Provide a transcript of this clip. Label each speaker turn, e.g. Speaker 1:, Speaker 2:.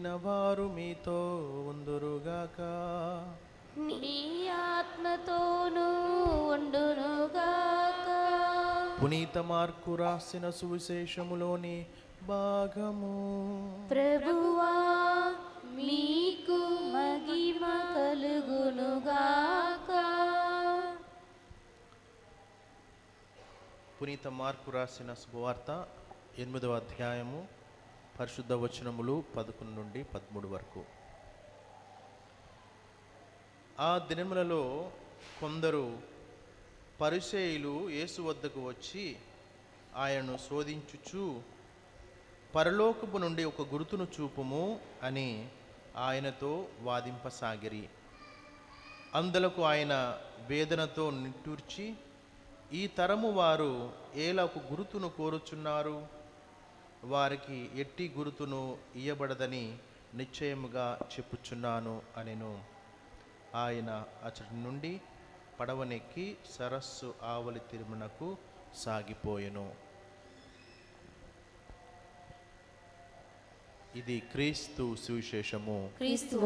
Speaker 1: చేరిన వారు మీతో ఉందురుగాక
Speaker 2: నీ ఆత్మతోనూ ఉండునుగాక
Speaker 1: పునీత మార్కు రాసిన సువిశేషములోని భాగము.
Speaker 2: ప్రభువా మీకు మహిమ కలుగునుగాక.
Speaker 1: పునీత మార్కు రాసిన శుభవార్త ఎనిమిదవ అధ్యాయము పరిశుద్ధ వచనములు పదకొండు నుండి పదమూడు వరకు. ఆ దినములలో కొందరు పరిసేయులు యేసు వద్దకు వచ్చి ఆయనను శోధించుచు పరలోకపు నుండి ఒక గురుతును చూపుము అని ఆయనతో వాదింపసాగిరి. అందులకు ఆయన వేదనతో నిట్టూర్చి ఈ తరము వారు ఏలా ఒక గురుతును కోరుచున్నారు? వారికి ఎట్టి గురుతును ఇయ్యబడదని నిశ్చయముగా చెప్పుచున్నాను అనెను. ఆయన అతడి నుండి పడవనెక్కి సరస్సు ఆవలి తిరుమనకు సాగిపోయెను. ఇది క్రీస్తు సువిశేషము.
Speaker 2: క్రీస్తు